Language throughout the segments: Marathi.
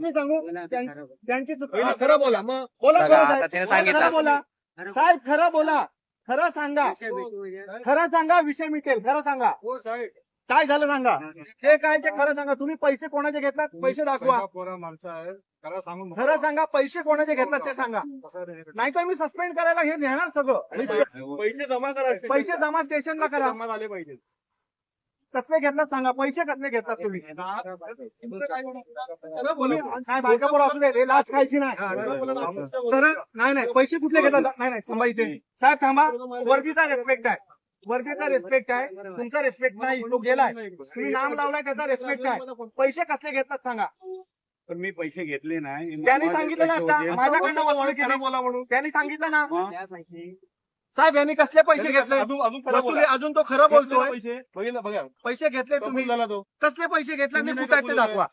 मी सांगू? त्यां- त्यांची चूक खरं बोला मग बोला खरं आता साहेब. त्याने सांगितलं. खरं बोला. साहेब खरं बोला. खरं सांगा. खरं सांगा विषय मिटेल. खरं सांगा. हो साहेब. काय झालं सांगा? हे काय ते खरं सांगा? तुम्ही पैसे कोणाचे घेतलात? पैसे दाखवा. पोरा माणसं आहे खरं सांगून खरं सांगा पैसे कोणाचे घेतलात ते सांगा. नाही तर मी सस्पेंड करायला हे नेणार सगळं. पैसे जमा करा. पैसे जमा स्टेशनला करा. जमा झाले पाहिजे कसले घेतलात सांगा? पैसे कसले घेतलात तुम्ही? खरं बोला. तुम्ही काय बायका पोरं असू दे हे लाच खायची नाही. तर नाही नाही पैसे कुठले घेतात नाही नाही थांबा इथे. साहेब थांबा. वर्दीचा रेस्पेक्ट आहे. वर्दीचा रेस्पेक्ट आहे. तुमचा रेस्पेक्ट नाही तो गेलाय. तुम्ही नाम लावलाय त्याचा रेस्पेक्ट आहे. पैसे कसले घेतात सांगा? पण मी पैसे घेतले नाही. त्यांनी सांगितलं ना आता माझ्याकडनं वसूल केली खरं बोला म्हणून. त्यांनी सांगितलं ना? साहेब यांनी कसले पैसे घेतले? अजून अजून खरं वसुली. अजून तो खरं बोलतोय. पैसे? बघितलं बघा. पैसे घेतले तुम्ही. कसले पैसे घेतले आणि कुठे आहेत ते दाखवा.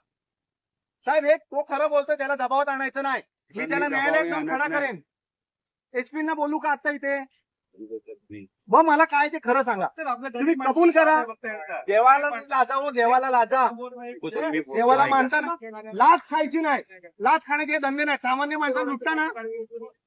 साहेब हे तो खरं बोलतोय त्याला दबावात आणायचं नाही. मी त्याला न्यायालयात जाऊन खडा करेन. एसपी ना बोलू का आता इथे? मग मला काय ते खरं सांगा. तुम्ही कबूल करा. देवाला लाजावं देवाला लाजा. देवाला मानताना लाच खायची नाही. लाच खाण्याचे हे धंदे नाही. सामान्य माणसाला लुटताना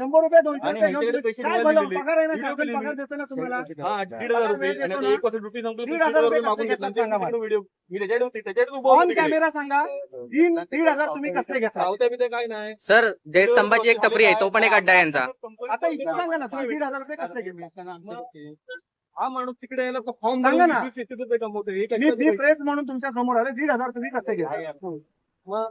शंभर रुपये आणि ह्यांच्याकडे पैसे? दिले. हा दीड हजार आणि आता एक दीड हजार मागून सांगा मला. व्हिडिओ मी त्याच्याकडे त्याच्याकडे ऑन बोल कॅमेरा सांगा. तीन दीड हजार तुम्ही कसले बिवत्या काय नाही. सर जयस्तंभाची एक टपरी आहे तो पण एक अड्डा आहे यांचा. आता इथे सांगा ना तुम्ही दीड हजार रुपये कसले घेतले? हा माणूस तिकडे यायला फॉर्म सांगा ना. रुपये कमवतो हे मी काय मी प्रेस म्हणून तुमच्यासमोर आले दीड हजार तुम्ही कसले घेतले? मग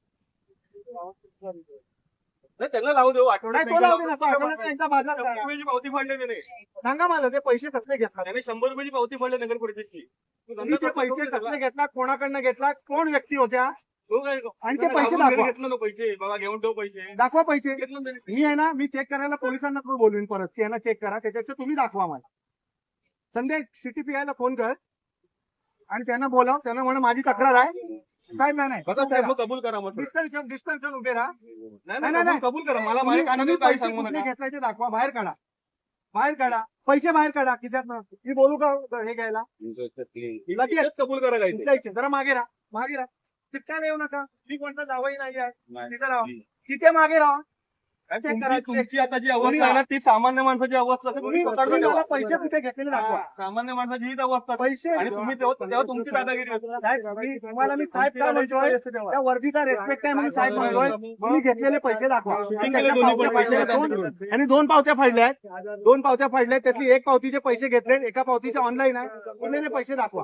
नाही, त्यांना लावू देऊ आठवड्यात नाही तो लावू दे ना तो आठवड्यात त्यांचा बाजार शंभर करा. रुपयाची पावती फाडली त्याने सांगा मला ते पैसे कसले घेतला त्याने शंभर रुपयाची पावती फाडली नगर परिषदची तू तुम्ही धंदा ते करतो पैसे का कसले घेतला कोणाकडनं घेतला कोण व्यक्ती होत्या? तो काय? आणि ते पैसे दाखवा. घेतलं ना पैसे. बघा घेऊन ठेव पैसे. दाखवा पैसे. घेतलं ना त्याने. मी आहे ना मी चेक करायला पोलिसांना पण बोलवीन परत. की यांना चेक करा. त्याच्यापेक्षा तुम्ही दाखवा मला. संध्या सीटीपीआय ला फोन कर. आणि त्यांना बोलाव. त्यांना म्हणा माझी तक्रार आहे. साहेब नाही नाही. बघा साहेब मग कबूल करा डिस्टन्स डिस्टन्स उभे राहा. नाही नाही, नाही. कबूल- करा. मला माझ्या काय पैसे सांगू नका. घेतलाय ते दाखवा बाहेर काढा. बाहेर काढा. पैसे बाहेर काढा खिशात मी बोलू का हे घ्यायला? लगेच कबूल करा काय जरा मागे राहा. मागे राहा. चिटका येऊ नका. मी कोणता जावही नाही. आहे तिथे राहा. तिथे मागे राहा? तुमची- करा, check. तुमची आता जी तुम्ही अवस्था आहे ना ती सामान्य माणसाची अवस्था. तुम्ही तुम्ही मला पैसे. कुठे घेतलेले दाखवा. सामान्य माणसाची हीच अवस्था आहे. पैसे आणि तुम्ही तेव्हा तेव्हा तुमची दादागिरी होती. साहेब, मी- तुम्हाला मी साहेब काय म्हणतोय? त्या वर्दीचा रेस्पेक्ट आहे म्हणून साहेब म्हणतोय तुम्ही घेतलेले पैसे दाखवा. Shooting केले दोन्ही पण पैसे आणि दोन- आणि दोन पावत्या फाडल्या आहेत. दोन पावत्या फाडल्या आहेत. त्यातली एक पावतीचे पैसे घेतले एका पावतीचे ऑनलाईन आहे. उरलेले पैसे दाखवा.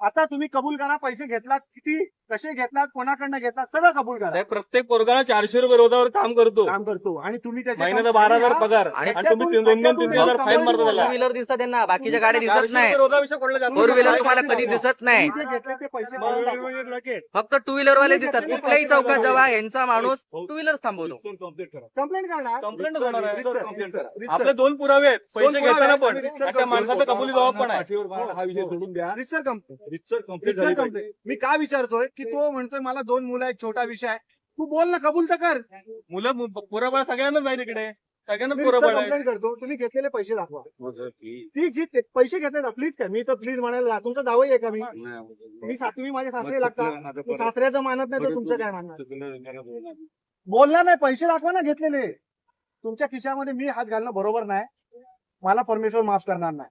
आता तुम्ही कबूल करा पैसे घेतलात किती? कसे घेतलात कोणाकडनं घेतलात सगळं कबूल करा. प्रत्येक पोरगाला चारशे रुपये रोजावर काम करतो. काम करतो. आणि तुम्ही त्याचे महिन्याला काम- बारा हजार पगार. आणि आणि तुम्ही तीन- दोन दोन तीन तीन हजार फाईन मारता फोर व्हीलर दिसतात त्यांना. बाकीच्या गाड्या दिसत चारशे नाही रुपये रोजाविषयी कोणाला जास्त फोर व्हीलर नाही. तुम्हाला कधी दिसत नाही. तुम्ही जे घेतले ते पैसे भरून टाका. फक्त टू व्हीलर वाले दिसतात कुठल्याही चौकात जेव्हा यांचा माणूस टू व्हीलर थांबवतो. कंप्लेंट करणार. कंप्लेंट होणार आहे. आपले दोन पुरावे आहेत. पैसे पुरावे घेताना आहेत. पण आणि त्या माणसाचा कबुली जबाब पण आहे. हा विषय सोडून द्या. रितसर कंप्लेंट रितसर कंप्लीट कंप्लेंट मी का विचारतोय? की तो म्हणतोय मला दोन मुलं आहेत छोटा विषय आहे. तू बोल ना कबूल तर कर. मुलं पुराबळ सगळ्यांना जाईल इकडे. सगळ्यांना मी पुराबळ आहे. कंप्लेंट करतो तुम्ही घेतलेले पैसे दाखवा. ती जी ते- पैसे घेतले ना प्लीज काय मी तर प्लीज म्हणायला ला- तुमचा दावाही आहे का मी? मी सा- तुम्ही माझे सासरे लागतात. मी सासऱ्याचं मानत नाही तर तुमचं काय मानणार? बोलणार नाही पैसे दाखवा ना घेतलेले. तुमच्या खिशामध्ये मी हात घालणं बरोबर नाही. मला परमेश्वर माफ करणार नाही.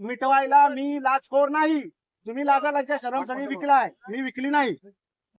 मिटवायला मी लाचखोर नाही. तुम्ही लाजालाच्या शरम सगळी विकलाय. मी विकली नाही.